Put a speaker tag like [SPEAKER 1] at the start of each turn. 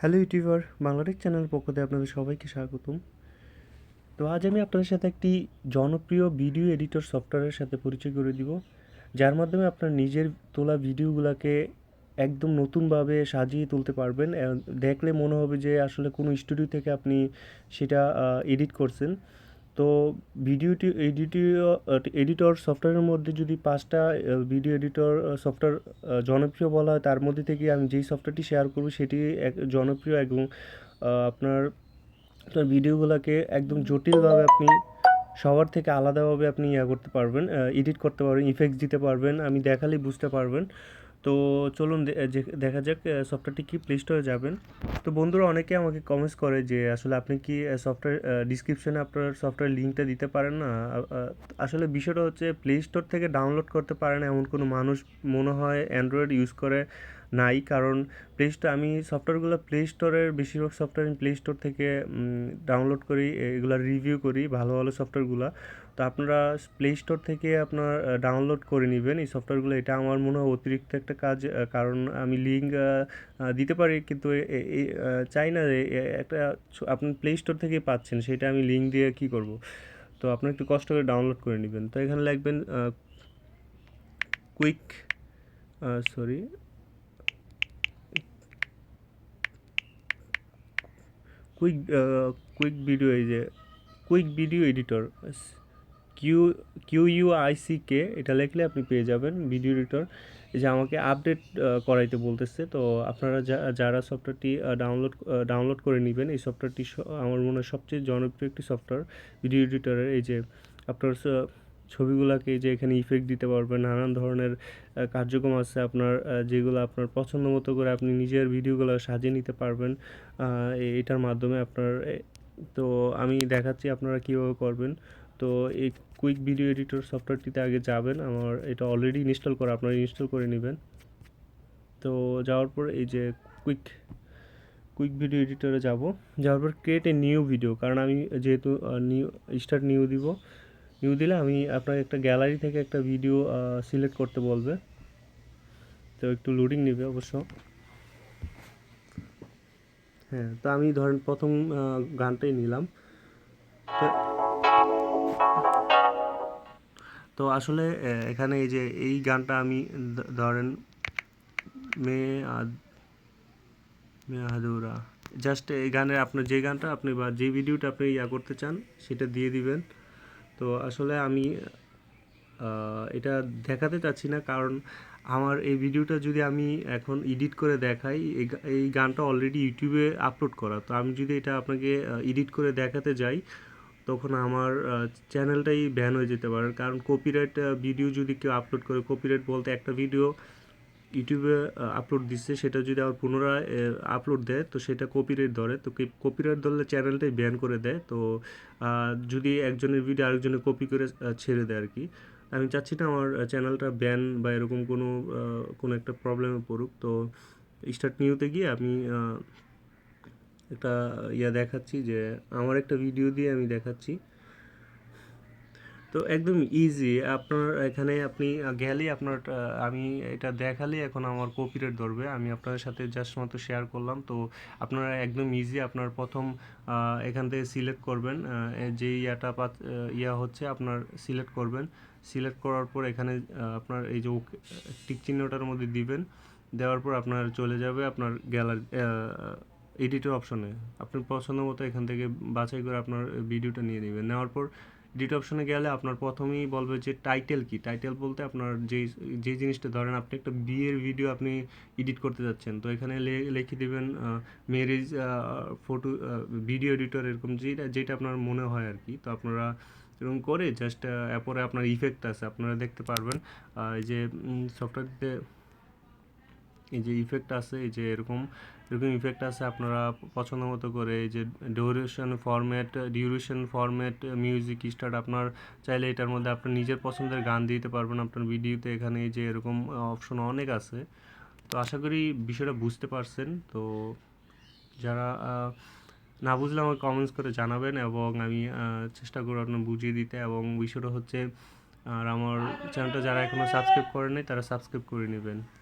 [SPEAKER 1] Hello YouTuber Bangla Tech channel পক্ষ থেকে আপনাদের সবাইকে স্বাগতম। তো আজ আমি আপনাদের সাথে একটি জনপ্রিয় ভিডিও এডিটর সফটওয়্যারের সাথে পরিচয় করে দিব, যার মাধ্যমে আপনার নিজের তোলা ভিডিওগুলোকে একদম নতুনভাবে সাজিয়ে তুলতে পারবেন। দেখলে মনে হবে যে আসলে কোনো স্টুডিও থেকে আপনি সেটা এডিট করছেন। তো ভিডিওটি এডিটিও এডিটর সফটওয়্যারের মধ্যে যদি পাঁচটা ভিডিও এডিটর সফটওয়্যার জনপ্রিয় বলা হয়, তার মধ্যে থেকে আমি যেই সফটওয়্যারটি শেয়ার করব সেটি এক, জনপ্রিয় এবং আপনার আপনার ভিডিওগুলোকে একদম জটিলভাবে আপনি সবার থেকে আলাদাভাবে আপনি ইয়া করতে পারবেন এডিট করতে পারবেন ইফেক্টস দিতে পারবেন, আমি দেখালেই বুঝতে পারবেন। তো চলুন দেখা যাক সফটওয়্যারটি কি প্লে স্টোরে যাবেন। তো বন্ধুরা, অনেকে আমাকে কমেন্টস করে যে, আসলে আপনি কি সফটওয়্যার ডিসক্রিপশনে আপনার সফটওয়্যার লিঙ্কটা দিতে পারেন না? আসলে বিষয়টা হচ্ছে প্লে স্টোর থেকে ডাউনলোড করতে পারে না এমন কোনো মানুষ মনে হয় অ্যান্ড্রয়েড ইউজ করে নাই। কারণ প্লে স্টোর আমি সফটওয়্যারগুলো প্লে স্টোরের বেশিরভাগ সফটওয়্যার আমি প্লে স্টোর থেকে ডাউনলোড করি, এগুলো রিভিউ করি, ভালো ভালো সফটওয়্যারগুলো তো আপনারা প্লে স্টোর থেকে আপনার ডাউনলোড করে নেবেন এই সফটওয়্যারগুলো এটা আমার মনে হয় অতিরিক্ত একটা কাজ কারণ আমি লিঙ্ক দিতে পারি, কিন্তু চাই না যে একটা ছ- আপনি প্লে স্টোর থেকে পাচ্ছেন, সেটা আমি লিঙ্ক দিয়ে কি করব? তো আপনার একটু কষ্ট করে ডাউনলোড করে নেবেন। তো এখানে লিখবেন quick sorry quick quick video এই যে quick video editor Q Q U I C K এটা লিখলে আপনি পেয়ে যাবেন ভিডিও এডিটর যে আমাকে আপডেট করাইতে বলতেছে, তো আপনারা যারা সফটওয়্যারটি ডাউনলোড ডাউনলোড করে নেবেন, এই সফটওয়্যারটি আমার মনে হয় সবচেয়ে জনপ্রিয় একটি সফটওয়্যার ভিডিও এডিটরের এই যে আপনার ছবিগুলোকে যে এখানে ইফেক্ট দিতে পারবেন, নানান ধরনের কার্যক্রম আছে আপনার যেগুলো আপনার পছন্দ মতো করে আপনি নিজের ভিডিওগুলো সাজিয়ে নিতে পারবেন এটার মাধ্যমে আপনার তো আমি দেখাচ্ছি আপনারা কীভাবে করবেন। তো এই কুইক ভিডিও এডিটর সফটওয়্যারটিতে আগে যাবেন। আমার এটা অলরেডি ইনস্টল করা, আপনারা ইনস্টল করে নেবেন। তো যাওয়ার পর এই যে কুইক কুইক ভিডিও এডিটরে যাব। যাওয়ার পর ক্রিয়েট এ নিউ ভিডিও কারণ আমি যেহেতু নিউ স্টার্ট নিউ দিব। নিউ দিলে আমি আপনার একটা গ্যালারি থেকে একটা ভিডিও সিলেক্ট করতে বলবে। তো একটু লোডিং নেবে অবশ্য। হ্যাঁ তো আমি ধরেন প্রথম গানটাই নিলাম। তো তো আসলে এখানে এই যে এই গানটা আমি ধরেন মে আদ, মে আধুরা জাস্ট এই গানের আপনার যে গানটা আপনি বা যে ভিডিওটা আপনি ইয়া করতে চান, সেটা দিয়ে দিবেন। তো আসলে আমি এটা দেখাতে চাচ্ছি না, কারণ আমার এই ভিডিওটা যদি আমি এখন এডিট করে দেখাই, এই গানটা অলরেডি ইউটিউবে আপলোড করা। তো আমি যদি এটা আপনাকে এডিট করে দেখাতে যাই তখন আমার চ্যানেলটাই ব্যান হয়ে যেতে পারে। কারণ কপিরাইট ভিডিও যদি কেউ আপলোড করে কপিরাইট বলতে একটা ভিডিও ইউটিউবে আপলোড দিচ্ছে, সেটা যদি আবার পুনরায় আপলোড দেয়, তো সেটা কপিরাইট ধরে। তো কপিরাইট ধরলে চ্যানেলটাই ব্যান করে দেয়। তো যদি একজনের ভিডিও আরেকজনের কপি করে ছেড়ে দেয় আর কি আমি চাচ্ছি না আমার চ্যানেলটা ব্যান বা এরকম কোনো কোনো একটা প্রবলেমে পড়ুক। তো স্টার্ট নিউতে গিয়ে আমি একটা ইয়া দেখাচ্ছি যে আমার একটা ভিডিও দিয়ে আমি দেখাচ্ছি। তো একদম ইজি আপনার এখানে আপনি গেলেই আপনার আমি এটা দেখালেই এখন আমার কপিরাইট ধরবে। আমি আপনাদের সাথে জাস্ট মাত্র শেয়ার করলাম। তো আপনারা একদম ইজি আপনার প্রথম এখান থেকে সিলেক্ট করবেন যে ইয়াটা ইয়া হচ্ছে আপনার সিলেক্ট করবেন। সিলেক্ট করার পর এখানে আপনার এই যে টিক চিহ্নটার মধ্যে দিবেন। দেওয়ার পর আপনার চলে যাবে আপনার গ্যালারি এডিটর অপশনে। আপনার পছন্দ মতো এখান থেকে বাছাই করে আপনার ভিডিওটা নিয়ে নেবেন। নেওয়ার পর এডিট অপশনে গেলে আপনার প্রথমেই বলবে যে টাইটেল কি? টাইটেল বলতে আপনার যেই যে জিনিসটা ধরেন আপনি একটা বিয়ের ভিডিও আপনি এডিট করতে যাচ্ছেন। তো এখানে লিখে দেবেন ম্যারেজ ফটো ভিডিও এডিটর এরকম যেটা যেটা আপনার মনে হয় আর কি। তো আপনারা এরকম করে জাস্ট পরে আপনার ইফেক্ট আছে। আপনারা দেখতে পারবেন এই যে সফটওয়্যারতে এই যে ইফেক্ট আছে, এই যে এরকম এরকম ইফেক্ট আছে আপনারা পছন্দ মতো করে, এই যে duration format duration format music start আপনার চাইলে এটার মধ্যে আপনার নিজের পছন্দের গান দিতে পারবেন। আপনার ভিডিওতে এখানে এই যে এরকম অপশন অনেক আছে। তো আশা করি বিষয়টা বুঝতে পারছেন। তো যারা না বুঝলে আমাকে কমেন্টস করে জানাবেন এবং আমি চেষ্টা করব আপনার বুঝিয়ে দিতে এবং বিষয়টা হচ্ছে, আর আমার চ্যানেলটা যারা এখনও সাবস্ক্রাইব করেনি তারা সাবস্ক্রাইব করে নেবেন।